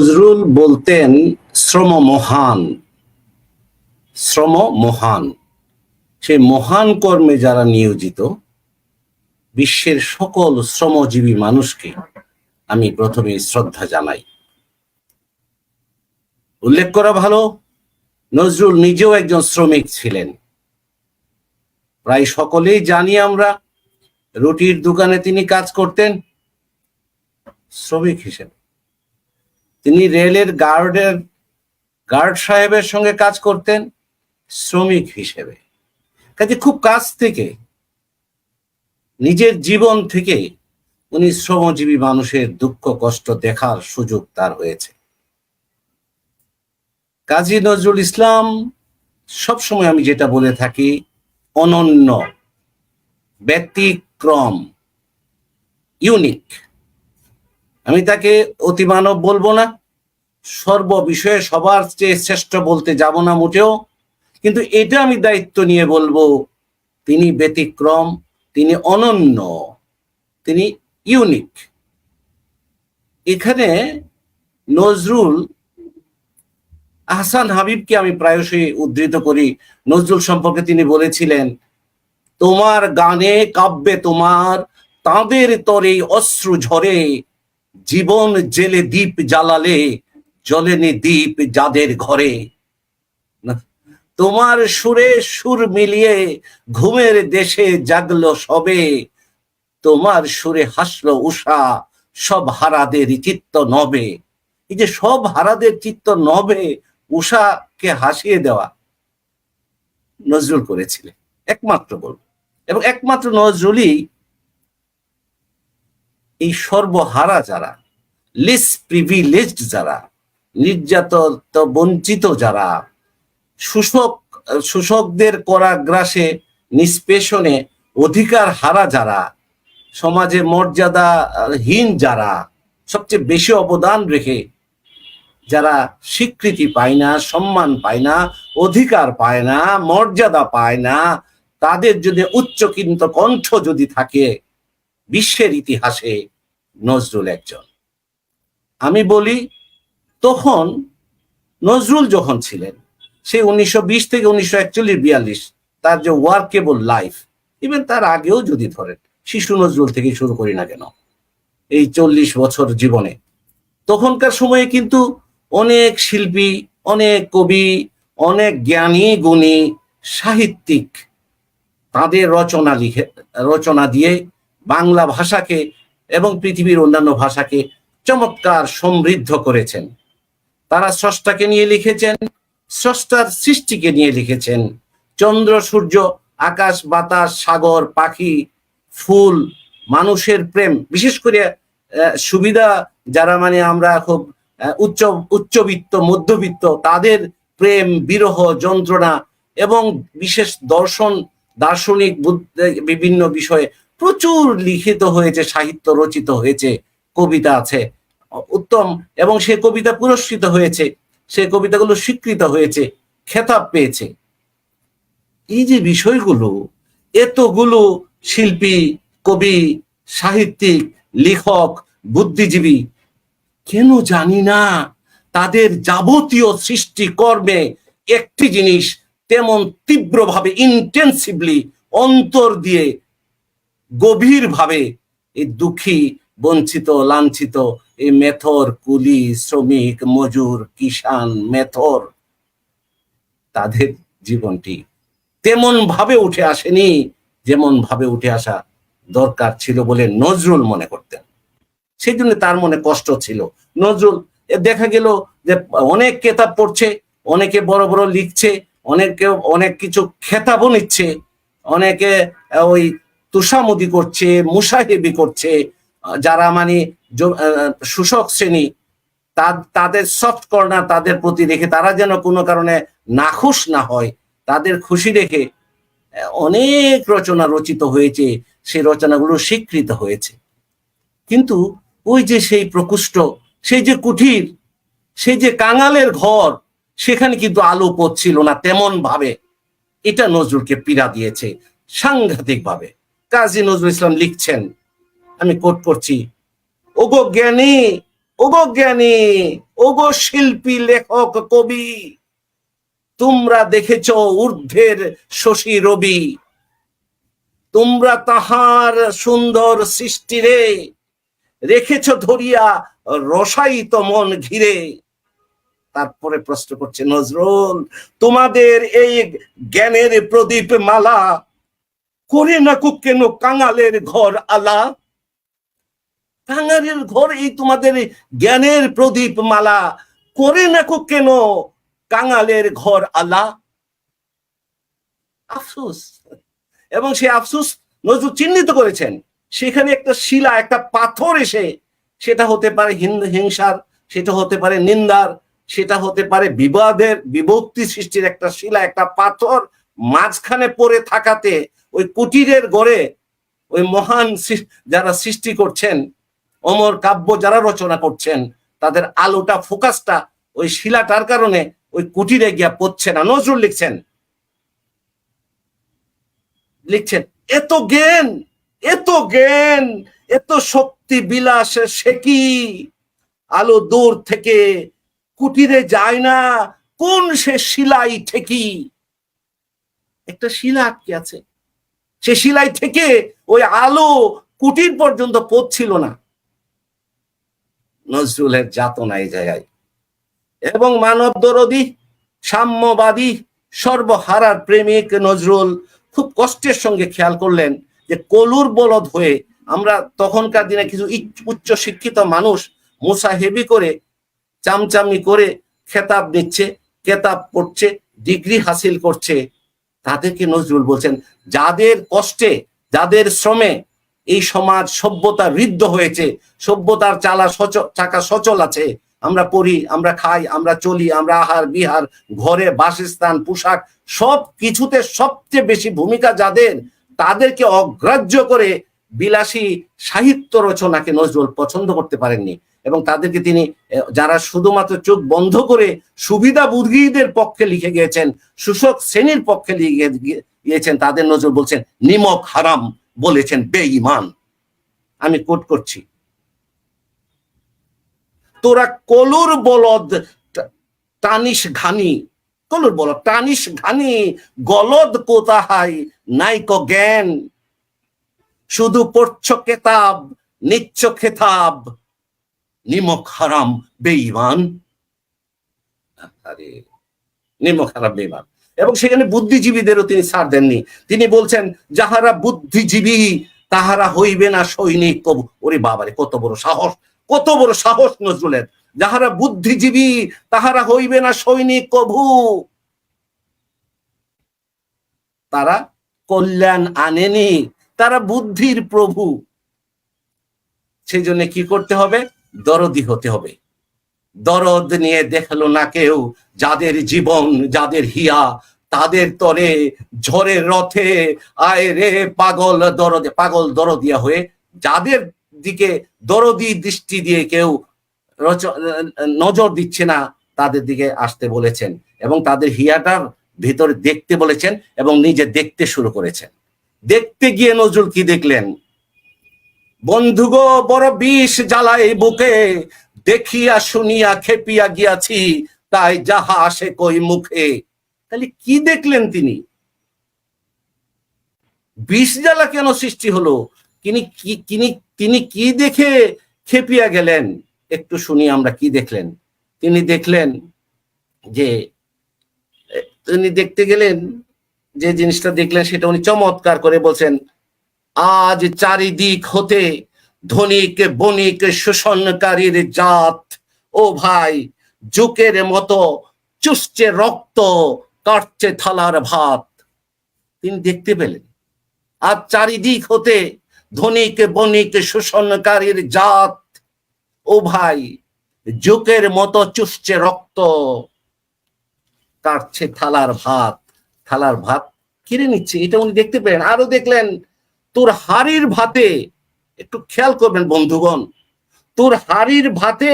নজরুল বলতেন, শ্রম মহান। শ্রম মহান। সেই মহান কর্মে যারা নিয়োজিত, বিশ্বের সকল শ্রমজীবী মানুষকে আমি প্রথমে শ্রদ্ধা জানাই। উল্লেখ করা ভালো, নজরুল নিজেও একজন শ্রমিক ছিলেন। প্রায় সকলেই জানি আমরা, রুটির দোকানে তিনি কাজ করতেন, শ্রমিক হিসেবে। তিনি রেলের গার্ডের, গার্ড সাহেবের সঙ্গে কাজ করতেন, শ্রমিক হিসেবে। কাজে খুব কাছ থেকে, নিজের জীবন থেকে উনি শ্রমজীবী মানুষের দুঃখ, কষ্ট দেখার সুযোগ তার হয়েছে। কাজী নজরুল ইসলাম, সবসময় আমি যেটা বলে থাকি, অনন্য, ব্যতিক্রম, ইউনিক। আমি তাকে অতিমানব বলব না। সর্ব বিষয়ে সবার চেয়ে শ্রেষ্ঠ বলতে যাব না মোটেও। কিন্তু এটা আমি দায়িত্ব নিয়ে বলব, তিনি ব্যতিক্রম, তিনি অনন্য, তিনি ইউনিক এখানে নজরুল আহসান হাবিবকে আমি প্রায়শই উদ্ধৃত করি। নজরুল সম্পর্কে তিনি বলেছিলেন, তোমার গানে কাব্যে তোমার, তাদের তরে অশ্রু ঝরে জীবন জেলে দ্বীপ জ্বালালে জলেনি দ্বীপ যাদের ঘরে। তোমার সুরে সুর মিলিয়ে ঘুমের দেশে জাগলো সবে। তোমার সুরে হাসলো উষা, সব হারাদের চিত্ত নবে। এই যে সব হারাদের চিত্ত নবে, উষাকে হাসিয়ে দেওয়া নজরুল করেছিলেন। একমাত্র বলব। এবং একমাত্র নজরুলই এই সর্বহারা যারা লিস প্রিভিলেজড যারা, নির্যাতিত, বঞ্চিত যারা, শোষক, শোষকদের করা গ্রাসে, নিষ্পেষণে অধিকার হারা যারা, সমাজে মর্যাদাহীন যারা, সবচেয়ে বেশি অবদান রেখে যারা স্বীকৃতি পায় না, সম্মান পায় না, অধিকার পায় না, মর্যাদা পায় না, তাদের যদি উচ্চ কিন্তু কণ্ঠ যদি থাকে বিশ্বের ইতিহাসে নজরুল একজন। আমি বলি, তখন নজরুল যখন ছিলেন, সে উনিশশো বিশ থেকে উনিশশো একচল্লিশ বিয়াল্লিশ, তার যে ওয়ার্কেবল লাইফ ইভেন তার আগেও যদি ধরেন, শিশু নজরুল থেকে শুরু করি না কেন, এই চল্লিশ বছর জীবনে। তখনকার সময়ে কিন্তু অনেক শিল্পী, অনেক কবি, অনেক জ্ঞানী, গুণী, সাহিত্যিক তাদের রচনা লিখে, রচনা দিয়ে বাংলা ভাষাকে এবং পৃথিবীর অন্যান্য ভাষাকে চমৎকার সমৃদ্ধ করেছেন। তারা স্রষ্টাকে নিয়ে লিখেছেন, স্রষ্টার সৃষ্টিকে নিয়ে লিখেছেন। চন্দ্র, সূর্য, আকাশ, বাতাস, সাগর, পাখি, ফুল, মানুষের প্রেম, বিশেষ করে সুবিধা যারা মানে আমরা খুব উচ্চ, উচ্চবিত্ত, মধ্যবিত্ত, তাদের প্রেম, বিরহ, যন্ত্রণা এবং বিশেষ দর্শন, দার্শনিক বিভিন্ন বিষয়ে প্রচুর লিখিত হয়েছে, সাহিত্য রচিত হয়েছে, কবিতা আছে, উত্তম, এবং সে কবিতা পুরস্কৃত হয়েছে, সে কবিতাগুলো স্বীকৃত হয়েছে, খেতাব পেয়েছে। এই যে বিষয়গুলো, এতগুলো শিল্পী, কবি, সাহিত্যিক, লেখক, বুদ্ধিজীবী, কেন জানি না তাদের যাবতীয় সৃষ্টিকর্মে একটি জিনিস তেমন তীব্রভাবে ইন্টেন্সিভলি অন্তর দিয়ে গভীরভাবে এই দুঃখী, বঞ্চিত, লাঞ্ছিত, এই মেথর, কুলি, শ্রমিক, মজুর কিষান মেথর তাদের জীবনটি তেমন ভাবে উঠে আসেনি যেমন ভাবে উঠে আসা দরকার ছিল বলে নজরুল মনে করতেন। সেই জন্য তার মনে কষ্ট ছিল। নজরুল দেখা গেল যে অনেক কেতাব পড়ছে, অনেকে বড় বড় লিখছে, অনেকে অনেক কিছু খেতাবও নিচ্ছে, অনেকে ওই তুষামুদি করছে, মুসাহেবি করছে যারা মানে শোষক শ্রেণি তাদের সফট কর্নার তাদের প্রতি রেখে তারা যেন কোনো কারণে নাখুশ না হয়, তাদের খুশি রেখে অনেক রচনা রচিত হয়েছে, সেই রচনাগুলো স্বীকৃত হয়েছে। কিন্তু ওই যে সেই প্রকুষ্ট সেই যে কুঠির, সেই যে কাঙালের ঘর, সেখানে কিন্তু আলো পড়ছিল না তেমন ভাবে এটা নজরুলকে পীড়া দিয়েছে সাংঘাতিক ভাবে কাজী নজরুল ইসলাম লিখছেন। আমি কোট করছি, ওগো জ্ঞানী ওগো জ্ঞানী, ওগো শিল্পী, লেখক, কবি, তোমরা দেখেছ ঊর্ধ্বের শশী রবি। তোমরা তাহার সুন্দর সৃষ্টিরে রেখেছ ধরিয়া রসায়িত মন ঘিরে। তারপরে প্রশ্ন করছে, নজরুল, তোমাদের এই জ্ঞানের প্রদীপ মালা করে না কো কেন কাঙালের ঘর আলা? কাঙালের ঘর এই তোমাদের জ্ঞানের প্রদীপ মালা। করে না কো কেন কাঙালের ঘর আলা? আফসোস। এবং সে আফসুস নজরুল চিহ্নিত করেছেন। সেখানে একটা শিলা, একটা পাথর এসে সেটা হতে পারে হিংসার, সেটা হতে পারে নিন্দার, সেটা হতে পারে বিবাদের, বিভক্তি সৃষ্টির একটা শিলা, একটা পাথর মাঝখানে পড়ে থাকাতে ওই কুটিরের গড়ে ওই মহান যারা সৃষ্টি করছেন, অমর কাব্য যারা রচনা করছেন, তাদের আলোটা, ফোকাসটা ওই শিলাটার কারণে ওই কুটিরে গিয়া পড়ছে না নজরুল লিখছেন। লিখছেন, এত জ্ঞান এত জ্ঞান, এত শক্তি বিলাস, সে কি? আলো দূর থেকে কুটিরে যায় না, কোন সে শিলাই ঠেকি? একটা শিলা আটকে আছে। সে শিলাই থেকে ওই আলো কুটির পর্যন্ত পৌঁছিল না। নজরুলের যাতনা এই জায়গায়। এবং মানব দরদি, সাম্যবাদী, সর্বহারার প্রেমিক নজরুল খুব কষ্টের সঙ্গে খেয়াল করলেন যে কলুর বলদ হয়ে আমরা তখনকার দিনে কিছু উচ্চ শিক্ষিত মানুষ মুসাহেবি করে, চামচামি করে খেতাব নিচ্ছে কেতাব পড়ছে, ডিগ্রি হাসিল করছে। তাদেরকে নজরুল বলছেন, যাদের কষ্টে, যাদের শ্রমে এই সমাজ সভ্যতা ঋদ্ধ হয়েছে, সভ্যতার চালা চাকা সচল আছে, আমরা পড়ি, আমরা খাই, আমরা চলি, আমরা আহার, বিহার, ঘরে বাসস্থান, পোশাক, সব কিছুতে সবচেয়ে বেশি ভূমিকা যাদের, তাদেরকে অগ্রাহ্য করে বিলাসী সাহিত্য রচনাকে নজরুল পছন্দ করতে পারেননি। এবং তাদেরকে তিনি যারা শুধুমাত্র চোখ বন্ধ করে সুবিধা বুদ্ধিদের পক্ষে লিখে গিয়েছেন শোষক শ্রেণির পক্ষে লিখে গিয়েছেন, তাদের নজরুল বলছেন, নিমক হারাম বলেছেন, বেঈমান। আমি কোট করছি। তোরা কলুর বলদ টানিস ঘানি। কলুর বলদ, টানিস ঘানি, গলদ কোথাহাই নাইক জ্ঞান। শুধু পড়ছ কেতাব, নিচ্ছ খেতাব। নিমক হারাম বেঈমান। আরে নিমক হারাম বেঈমান। এবং সেখানে বুদ্ধিজীবীদেরও তিনি ছাড় দেননি। তিনি বলছেন, যাহারা বুদ্ধিজীবী, তাহারা হইবে না সৈনিক। ওরে বাবারে, কত বড় সাহস, কত বড় সাহস নজরুলের যাহারা বুদ্ধিজীবী, তাহারা হইবে না সৈনিক কভু। তারা কল্যাণ আনেনি, তারা বুদ্ধির প্রভু। সেই জন্য কি করতে হবে? দরদি হতে হবে। দরদ নিয়ে দেখল না কেউ যাদের জীবন, যাদের হিয়া, তাদের তরে ঝড়ের রথে, আয় রে পাগল দরদে, পাগল দরদিয়া হয়ে যাদের দিকে দরদি দৃষ্টি দিয়ে কেউ নজর দিচ্ছে না, তাদের দিকে আসতে বলেছেন এবং তাদের হিয়াটার ভিতরে দেখতে বলেছেন এবং নিজে দেখতে শুরু করেছেন। দেখতে গিয়ে নজরুল কি দেখলেন? বন্ধুগো বড় বিষ জ্বালায় বুকে। দেখিয়া শুনিয়া খেপিয়া গিয়াছি, তাই যাহা আসে কই মুখে। তাহলে কি দেখলেন তিনি? বিষ জ্বালা কেন সৃষ্টি হলো? তিনি কি, তিনি তিনি কি দেখে খেপিয়া গেলেন? একটু শুনি আমরা কি দেখলেন। তিনি দেখলেন যে তিনি দেখতে গেলেন যে জিনিসটা দেখলেন, সেটা উনি চমৎকার করে বলছেন আজ চারিদিক হতে ধনিক, বণিক, শোষণকারীর জাত। ও ভাই জুকের মতো চুষছে রক্ত, কাটছে থালার ভাত। তিনি দেখতে পেলেন আর চারিদিক হতে ধনিক, বণিক, শোষণকারীর জাত। ও ভাই জুকের মতো চুষছে রক্ত, কাটছে থালার ভাত। থালার ভাত কিনে নিচ্ছে, এটা উনি দেখতে পেলেন। আরও দেখলেন তোর হাড়ির ভাতে, একটু খেয়াল করবেন বন্ধুগণ, তোর হাড়ির ভাতে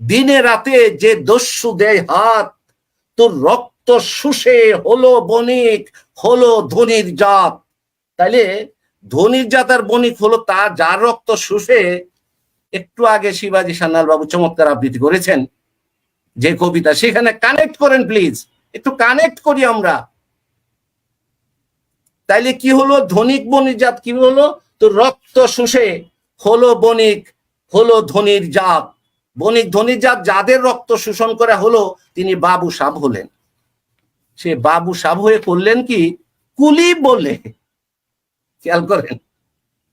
দিনে রাতে যে দস্যু দেয় হাত, তোর রক্ত শুষে হলো বণিক, হলো ধনির জাত। তাইলে ধনির জাত আর বণিক হলো তা যার রক্ত শুষে, একটু আগে শিবাজি সান্যাল বাবু চমৎকার আবৃত্তি করেছেন, যে কবিতা, সেখানে কানেক্ট করেন প্লিজ একটু কানেক্ট করি আমরা। তাইলে কি হলো? ধনিক বণিক জাত কি হলো? তো রক্ত শুষে হলো বণিক, হলো ধনির জাত। বণিক, ধনির জাত যাদের রক্ত শোষণ করা হলো, তিনি বাবু সাব হলেন। সে বাবু সাব হয়ে করলেন কি? কুলি বলে। খেয়াল করেন,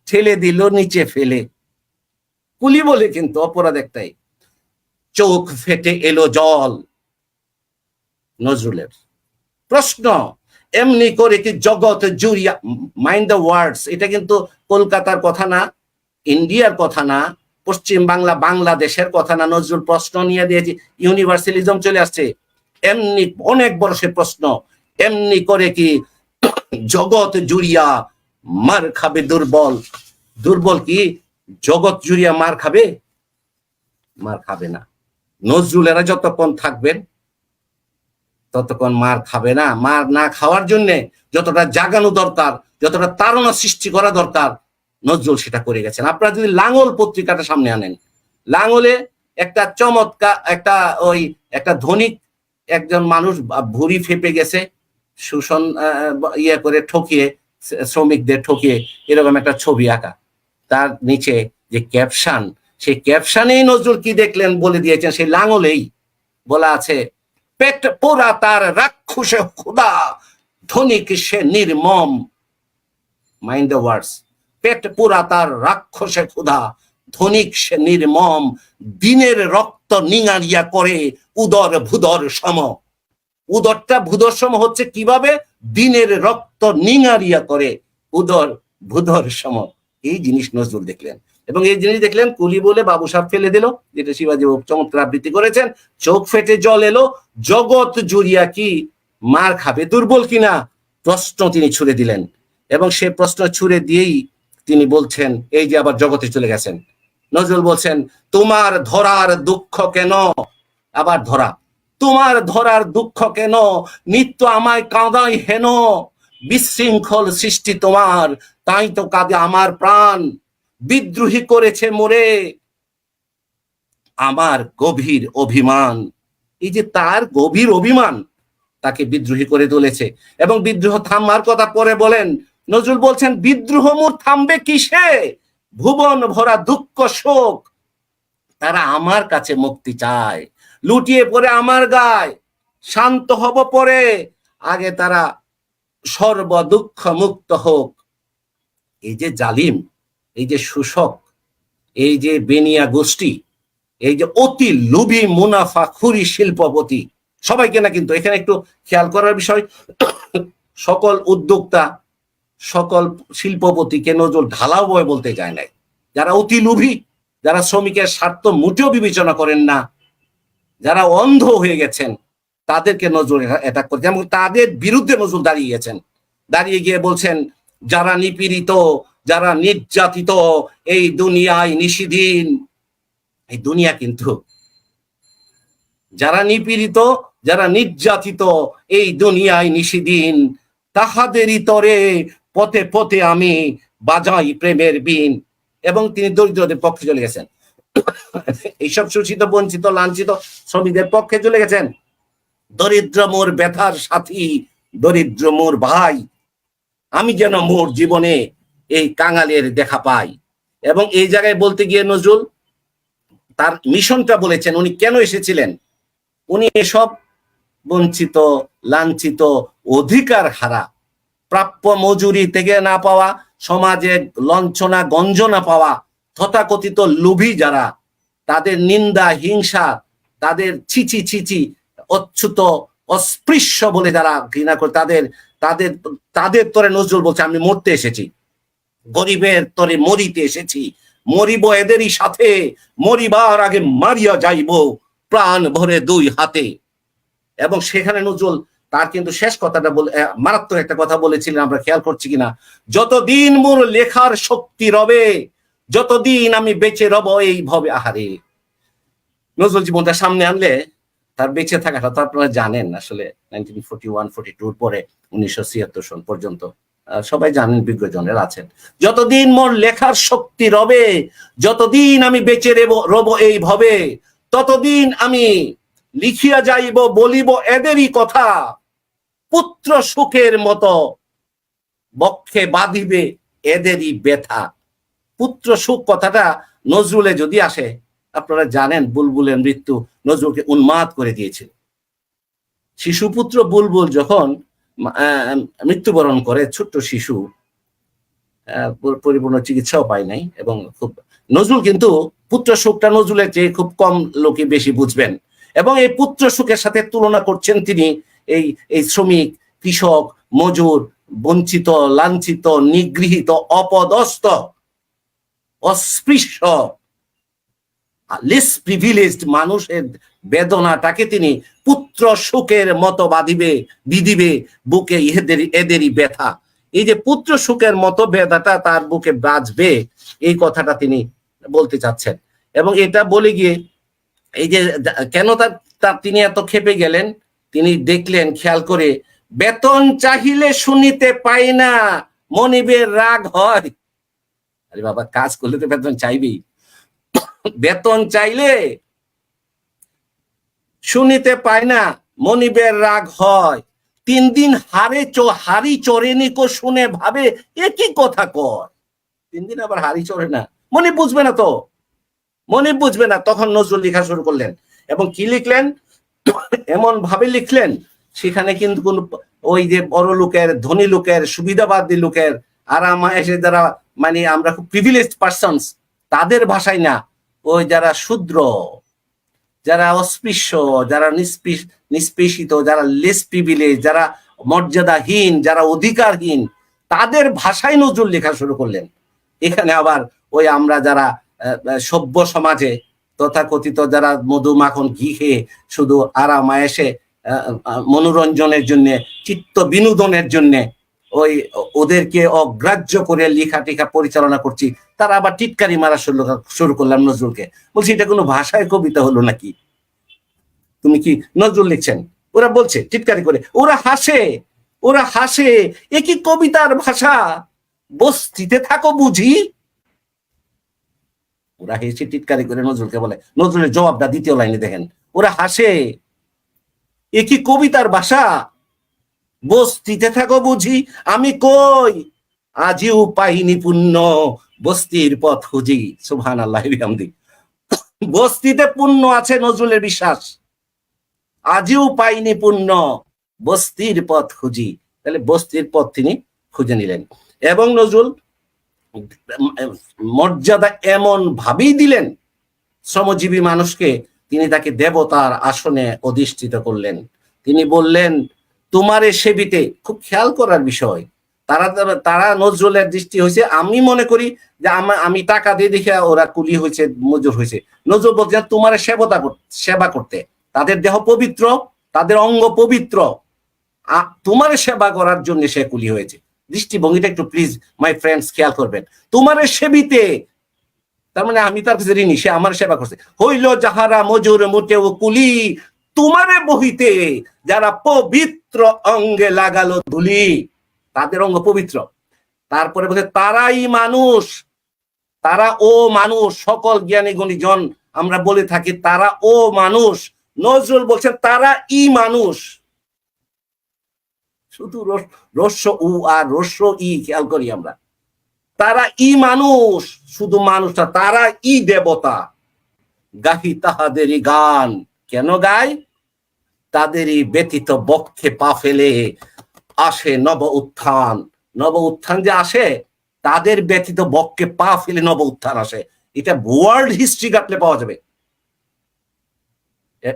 ঠেলে দিল, নিচে ফেলে। কুলি বলে কিন্তু, অপরাধ একটাই। চোখ ফেটে এলো জল। নজরুলের প্রশ্ন এমনি করে কি জগৎ জুড়িয়া মাইন্ড দ্য ওয়ার্ডস এটা কিন্তু কলকাতার কথা না, ইন্ডিয়ার কথা না, পশ্চিম বাংলা, বাংলাদেশের কথা না, নজরুল প্রশ্ন নিয়ে দিয়েছে ইউনিভার্সালিজম চলে আসছে। এমনি অনেক বড় সে প্রশ্ন, এমনি করে কি জগৎ জুড়িয়া মার খাবে দুর্বল। দুর্বল কি? জগৎ জুড়িয়া মার খাবে? মার খাবে না। নজরুলেরা যতক্ষণ থাকবেন ততক্ষণ মার খাবে না। মার না খাওয়ার জন্য যতটা জাগানো দরকার, যতটা তাড়না সৃষ্টি করা দরকার, নজরুল সেটা করে গেছেন। আপনারা যদি লাঙ্গল পত্রিকাটা সামনে আনেন লাঙ্গলে একটা চমৎকার একটা ওই একটা ধনিক একজন মানুষ ভুড়ি ফেপে গেছে, শোষণ ইয়ে করে ঠকিয়ে, শ্রমিকদের ঠকিয়ে এরকম একটা ছবি আঁকা। তার নিচে যে ক্যাপশন, সেই ক্যাপশানেই নজরুল কি দেখলেন বলে দিয়েছেন, সেই লাঙ্গলেই বলা আছে পেট পোড়া তার রাক্ষসে খুদা ধনিক সে নির্মম? মাইন্ড দ্য ওয়ার্ডস পেট পোড়া তার রাক্ষসে ক্ষুধা। ধনিক সে নির্মম? দিনের রক্ত নিঙারিয়া করে উদর ভুদর সম। উদরটা ভুদর সম হচ্ছে কীভাবে? দিনের রক্ত নিঙারিয়া করে উদর ভুদর সম। এই জিনিস নজরুল দেখলেন। এবং এই জিনিস দেখলেন কুলি বলে বাবু সাহেব ফেলে দিল, যেটা শিবাজি চমৎকার আবৃত্তি করেছেন। চোখ ফেটে জল এলো, জগৎ জুড়িয়া কি মার খাবে, দুর্বল কিনা? প্রশ্ন তিনি ছুড়ে দিলেন। এবং সে প্রশ্ন ছুড়ে দিয়েই তিনি বলছেন, এই যে আবার জগতে চলে গেছেন। নজরুল বলছেন, তোমার ধরার দুঃখ কেন? আবার ধরা, তোমার ধরার দুঃখ কেন? নিত্য আমায় কাঁদাই হেন। বিশৃঙ্খল সৃষ্টি তোমার, তাই তো কাঁদে আমার প্রাণ। বিদ্রোহী করেছে মোরে। আমার গভীর অভিমান। এই যে তার গভীর অভিমান, তাকে বিদ্রোহী করে তুলেছে। এবং বিদ্রোহ থামার কথা পরে বলেন, নজরুল বলছেন, বিদ্রোহ মোর থামবে কিসে? ভুবন ভরা দুঃখ শোক। তারা আমার কাছে মুক্তি চায়। লুটিয়ে পড়ে আমার গায়। শান্ত হব পরে। আগে তারা সর্ব দুঃখ মুক্ত হোক। এই যে জালিম এই যে শোষক, এই যে বেনিয়া গোষ্ঠী, এই যে অতি লোভী, মুনাফা খুরি শিল্পপতি, সবাইকে না কিন্তু এখানে একটু খেয়াল করার বিষয়, সকল উদ্যোক্তা, সকল শিল্পপতিকে নজর ঢালাও বয় বলতে যায় নাই। যারা অতি লোভী, যারা শ্রমিকের স্বার্থ মোটেও বিবেচনা করেন না, যারা অন্ধ হয়ে গেছেন, তাদেরকে নজর অ্যাটাক করছে এবং তাদের বিরুদ্ধে নজর দাঁড়িয়ে গেছেন। দাঁড়িয়ে গিয়ে বলছেন, যারা নিপীড়িত যারা নির্যাতিত এই দুনিয়ায় নিশিদিন এই দুনিয়া কিন্তু যারা নিপীড়িত, যারা নির্যাতিত এই দুনিয়ায় নিশিদিন তাহাদেরই তরে পথে পথে আমি বাজাই প্রেমের বিন। এবং তিনি দরিদ্রদের পক্ষে চলে গেছেন। এইসব শোষিত, বঞ্চিত, লাঞ্ছিত শ্রমিকদের পক্ষে চলে গেছেন। দরিদ্র মোর ব্যথার সাথী, দরিদ্র মোর ভাই। আমি যেন মোর জীবনে এই কাঙালের দেখা পাই। এবং এই জায়গায় বলতে গিয়ে নজরুল, তার মিশনটা বলেছেন, উনি কেন এসেছিলেন? উনি এসব বঞ্চিত, লাঞ্ছিত, অধিকার হারা, প্রাপ্য মজুরি থেকে না পাওয়া, সমাজে লঞ্ছনা, গঞ্জনা পাওয়া, তথাকথিত লোভী যারা, তাদের নিন্দা, হিংসা, তাদের ছিচি ছিচি অচ্যুত অস্পৃশ্য বলে যারা ঘৃণা করে, তাদের তাদের তাদের তরে নজরুল বলছে, আমি মরতে এসেছি। গরিবের তরে মরিতে এসেছি। মরিব এদেরই সাথে, মরিবার আগে মারিয়া যাইব প্রাণ ভরে দুই হাতে। এবং সেখানে নজরুল তার কিন্তু শেষ কথাটা বলে মারাত্মক একটা কথা বলেছিলেন, আমরা খেয়াল করছি কিনা। যতদিন মোর লেখার শক্তি রবে, যতদিন আমি বেঁচে রব এই ভবে আহারে। নজরুল জীবনটা সামনে আনলে তার বেঁচে থাকাটা তো আপনারা জানেন আসলে নাইনটিন ফোর্টি ওয়ান ফোর্টি টুর পরে, উনিশশো ছিয়াত্তর সন পর্যন্ত। সবাই জানেন বিজ্ঞজনের আছেন। যতদিন মোর লেখার শক্তি রবে, যতদিন আমি বেঁচে রেব এই ভবে, ততদিন আমি লিখিয়া যাইব, বলিব এদেরই কথা, পুত্র সুখের মতো বক্ষে বাঁধিবে এদেরই ব্যথা। পুত্র সুখ কথাটা নজরুলে যদি আসে, আপনারা জানেন বুলবুলের মৃত্যু নজরুলকে উন্মাদ করে দিয়েছিল। শিশুপুত্র বুলবুল যখন মৃত্যুবরণ করে ছোট্ট শিশু পরিপূর্ণ চিকিৎসাও পায় নাই এবং খুব, নজরুল কিন্তু পুত্র সুখটা নজরুলের চেয়ে খুব কম লোকে বেশি বুঝবেন এবং এই পুত্র সুখের সাথে তুলনা করছেন তিনি এই এই শ্রমিক, কৃষক, মজুর, বঞ্চিত, লাঞ্ছিত, নিগৃহীত, অপদস্থ, অস্পৃশ্য লেস প্রিভিলেজড মানুষের বেদনাটাকে তিনি পুত্র সুখের মতো বাঁধিবে, বিধিবে বুকে এদের, এদেরই ব্যথা। এই যে পুত্র সুখের মতো ব্যথাটা তার বুকে বাজবে এই কথাটা তিনি বলতে চাচ্ছেন। এবং এটা বলে গিয়ে এই যে কেন তার তিনি এত খেপে গেলেন? তিনি দেখলেন, খেয়াল করে, বেতন চাহিলে শুনিতে পাই না, মনিবের রাগ হয়। আরে বাবা, কাজ করলে তো বেতন চাইবেই। বেতন চাইলে শুনিতে পায় না, মনিবের রাগ হয়। তিন দিন হারে হারি চোরেনি কো শুনে ভাবে, এ কি কথা কর? তিন দিন আবার হারি চড়ে না। মনে বুঝবে না তো। মনে বুঝবে না। তখন নজরুল লেখা শুরু করলেন। এবং কি লিখলেন? এমন ভাবে লিখলেন, সেখানে কিন্তু কোন ওই যে বড় লোকের, ধনী লোকের, সুবিধাবাদী লোকের আরাম এসে যারা মানে আমরা খুব প্রিভিলেজ পার্সনস তাদের ভাষায় না। ওই যারা শূদ্র যারা অস্পৃশ্য যারা নিষ্পেষিত যারা লেস প্রিভিলেজ যারা মর্যাদাহীন যারা অধিকারহীন তাদের ভাষায় নজরুল লেখা শুরু করলেন। এখানে আবার ওই আমরা যারা সভ্য সমাজে তথাকথিত যারা মধু মাখন ঘি খেয়ে শুধু আরাম আয়েসে আহ, আহ, মনোরঞ্জনের জন্য চিত্ত বিনোদনের জন্য ওই ওদেরকে অগ্রাহ্য করে লেখা টেখা পরিচালনা করছি। তারা আবার টিটকারি মারা শুরু শুরু করলাম নজরুলকে। বলছি, এটা কোনো ভাষায় কবিতা হলো নাকি? তুমি কি নজরুল লিখছেন? ওরা বলছে, টিটকারি করে। ওরা হাসে ওরা হাসে, এ কি কবিতার ভাষা? বস্তিতে থাকো বুঝি? ওরা হেসে টিটকারি করে নজরুলকে বলে, নজরুলের জবাবটা দ্বিতীয় লাইনে দেখেন। ওরা হাসে, এ কি কবিতার ভাষা? বস্তিতে থাকো বুঝি, আমি কই? আজিও পাইনি পুণ্য, বস্তির পথ খুঁজি। সুহান আল্লাহ বস্তিতে পুণ্য আছে নজরুলের বিশ্বাস। আজিও পাইনি পুণ্য, বস্তির পথ খুঁজি। তাহলে বস্তির পথ তিনি খুঁজে নিলেন। এবং নজরুল মর্যাদা এমন ভাবেই দিলেন, শ্রমজীবী মানুষকে তিনি তাকে দেবতার আসনে অধিষ্ঠিত করলেন। তিনি বললেন তোমারে সেবিতে খুব খেয়াল করার বিষয়। তারা তারা নজরুলের দৃষ্টি হয়েছে আমি মনে করি যে আমা- টাকা দিয়ে দেখে ওরা কুলি হয়েছে মজুর হয়েছে নজরুল বলছে, তোমার সেবতা সেবা করতে। তাদের দেহ পবিত্র, তাদের অঙ্গ পবিত্র। তোমার সেবা করার জন্য সে কুলি হয়েছে। দৃষ্টিভঙ্গিটা একটু প্লিজ মাই ফ্রেন্ডস খেয়াল করবেন। তোমার সেবিতে। তার মানে আমি তার কাছে ঋণী, সে আমার সেবা করছে। হইল যাহারা মজুর মোটেও কুলি তোমারে বহিতে যারা পবিত্র অঙ্গে লাগালো ধুলি, তাদের অঙ্গ পবিত্র। তারপরে বলছে, তারাই মানুষ, তারা ও মানুষ, সকল জ্ঞানী গুণীজন, আমরা বলে থাকি, তারা ও মানুষ। নজরুল বলছেন তারা ই মানুষ। শুধু রস- রস্য উ আর রস্য ই খেয়াল করি আমরা। তারা ই মানুষ, শুধু মানুষটা, তারা ই দেবতা। গাহি তাহাদেরই গান। কেন গায় তাদেরই ব্যতীত বক্ষে পা ফেলে আসে নব উত্থান। নব উত্থান যে আসে, তাদের ব্যতীত বক্ষে পা ফেলে নব উত্থান আসে। এটা ওয়ার্ল্ড হিস্ট্রি কাটলে পাওয়া যাবে।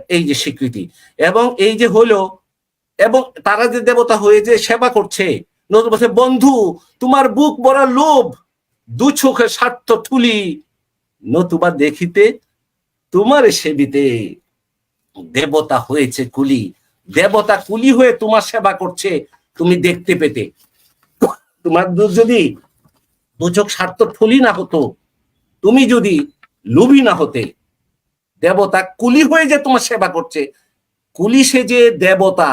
এই যে স্বীকৃতি। এবং এই যে হলো, এবং তারা যে দেবতা হয়ে যে সেবা করছে, নতুন বলছে, বন্ধু, তোমার বুক বড় লোভ, দু চোখে স্বার্থ ঠুলি। নতুবা দেখিতে তোমার সেবিতে দেবতা হয়েছে কুলি। দেবতা কুলি হয়ে তোমার সেবা করছে, তুমি দেখতে পেতে। তোমার যদি দু চোখ স্বার্থ ঠুলি না হতো, তুমি যদি লুবি না হতে, দেবতা কুলি হয়ে যে তোমার সেবা করছে, কুলি সে যে দেবতা,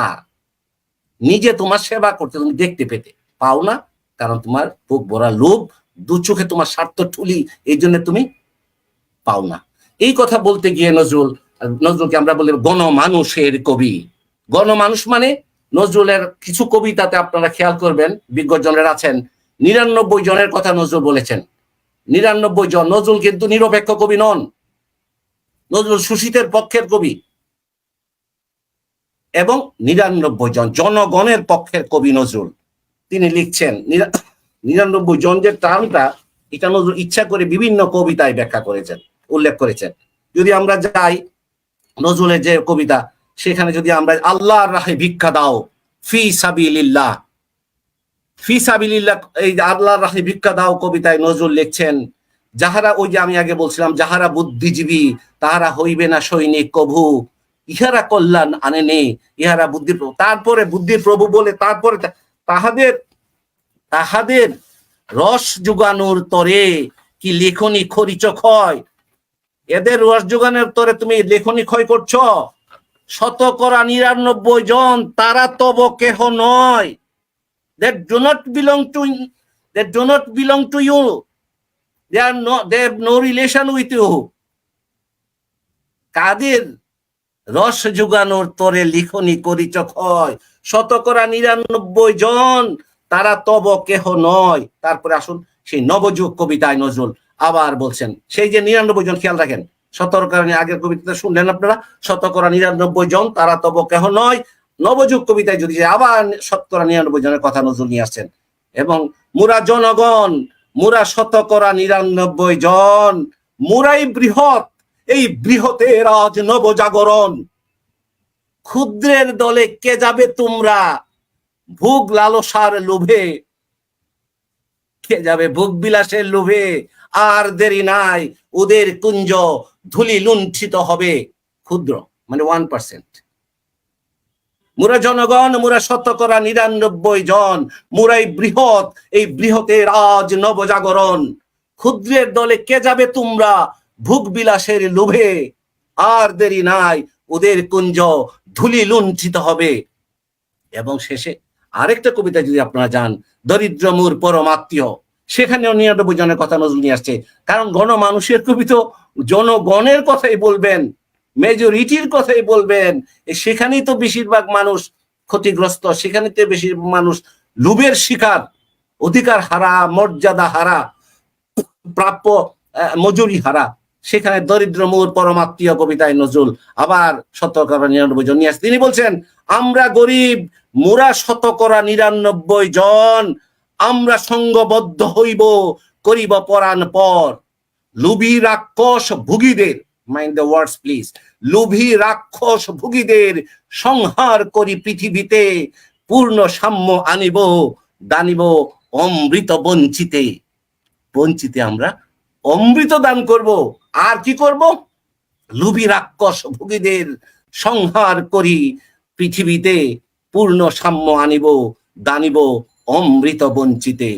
নিজে তোমার সেবা করতে তুমি দেখতে পেতে। পাও না, কারণ তোমার বুক ভরা লোভ, দু চোখে তোমার স্বার্থ ঠুলি এই জন্য তুমি পাও না। এই কথা বলতে গিয়ে নজরুল নজরুলকে আমরা বলি গণমানুষের কবি। গণমানুষ মানে নজরুলের কিছু কবিতাতে আপনারা খেয়াল করবেন বিজ্ঞজনের আছেন, নিরানব্বই জনের কথা নজরুল বলেছেন। নিরানব্বই জন, নজরুল কিন্তু নিরপেক্ষ কবি নন। নজরুল সুশীতের পক্ষের কবি। এবং নিরানব্বই জন, জনগণের পক্ষের কবি নজরুল। তিনি লিখছেন, নিরা- নিরানব্বই জন যে টার্মটা এটা নজরুল ইচ্ছা করে বিভিন্ন কবিতায় ব্যাখ্যা করেছেন, উল্লেখ করেছেন। যদি আমরা যাই নজরুলের যে কবিতা, সেখানে যদি আমরা আল্লাহর রাহে ভিক্ষা দাও, ফি সাবিলিল্লাহ। ফি সাবিলিল্লাহ, এই আল্লাহর রাহে ভিক্ষা দাও কবিতায় নজরুল লিখছেন, যাহারা ওই যে আমি আগে বলছিলাম, যাহারা বুদ্ধিজীবী, তাহারা হইবে না সৈনিক, কভু। ইহারা কল্যাণ আনেনি, ইহারা বুদ্ধি তারপরে বুদ্ধির প্রভু বলে তারপরে তাহাদের তাহাদের রস যোগানোর তরে কি লেখনি খরিচ ক্ষয় এদের রস যোগানোর তরে তুমি লেখনি ক্ষয় করছ। শতকরা নিরানব্বই জন, তারা তব কেহ নয়। That do not belong to that do not belong to you they are no, they have no relation with কাদের রস যোগানোর তরে লিখনি করিচ ক্ষয়? শতকরা নিরানব্বই জন, তারা তব কেহ নয়। তারপরে আসুন সেই নবযুগ কবিতায় নজরুল। আবার বলছেন, সেই যে নিরানব্বই জন খেয়াল রাখেন শতকরা আগের কবিতা শুনলেন আপনারা? শতকরা নিরানব্বই জন, তারা তব কেহ নয়। নবযুগ কবিতায় যদি আবার শতকরা নিরানব্বই জনের কথা নজরুল নিয়ে আসছেন, এবং মুরা জনগণ, মুরা শতকরা নিরানব্বই জন, মুরাই বৃহৎ, এই বৃহতের আজ নবজাগরণ। ক্ষুদ্রের দলে কে যাবে তোমরা? ভোগ লালসার লোভে। কে যাবে ভোগ বিলাসের লোভে? আর দেরি নাই, ওদের কুঞ্জ ধুলি লুণ্ঠিত হবে। ক্ষুদ্র মানে ওয়ান পার্সেন্ট মুরা জনগণ, মুরা শতকরা নিরানব্বই জন, মুরাই বৃহৎ, এই বৃহতের আজ নবজাগরণ। ক্ষুদ্রের দলে কে যাবে তোমরা? ভোগ বিলাসের লোভে। আর দেরি নাই, ওদের কুঞ্জ ধুলি লুণ্ঠিত হবে। এবং শেষে আরেকটা কবিতা যদি আপনারা যান, দরিদ্র মুর পরমাত্মীয় সেখানেও নিরানব্বই জনের কথা নজরুল নিয়ে আসছে কারণ গণমানুষের কবি তো জনগণের কথাই বলবেন মেজরিটির কথাই বলবেন সেখানেই তো বেশিরভাগ মানুষ ক্ষতিগ্রস্ত সেখানে তো বেশি মানুষ লুবের শিকার, অধিকার হারা, মর্যাদা হারা, প্রাপ্য মজুরি হারা সেখানে দরিদ্র মোর পরমাত্মীয় কবিতায় নজরুল, আবার শতকরা নিরানব্বই জন নিয়ে আসছে। তিনি বলছেন, আমরা গরিব, মোরা শতকরা নিরানব্বই জন আমরা সঙ্গবদ্ধ হইব, করিব পরাণ পর। লুভি রাক্ষস ভুগীদের মাইন্ড দ্য ওয়ার্ডস প্লিজ লুভি রাক্ষস ভুগীদের সংহার করি পৃথিবীতে, পূর্ণ সাম্য আনিব, দানিব অমৃত বঞ্চিতে। বঞ্চিতে আমরা অমৃত দান করব। আর কি করব? লুভি রাক্ষস ভুগীদের সংহার করি পৃথিবীতে, পূর্ণ সাম্য আনিব, দানিব অমৃত বঞ্চিতে।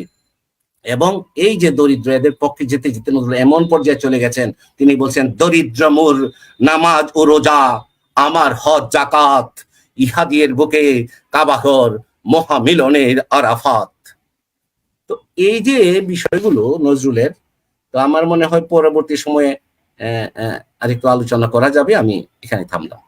এবং এই যে দরিদ্র, এদের পক্ষে যেতে যেতে নজরুল এমন পর্যায়ে চলে গেছেন, তিনি বলছেন, দরিদ্র মোর নামাজ ও রোজা, আমার হজ জাকাত ইহাদিয়ের বুকে কাবাঘর মহামিলনের আরাফাত। তো এই যে বিষয়গুলো নজরুলের, তো আমার মনে হয় পরবর্তী সময়ে আরেকটু আলোচনা করা যাবে, আমি এখানে থামলাম।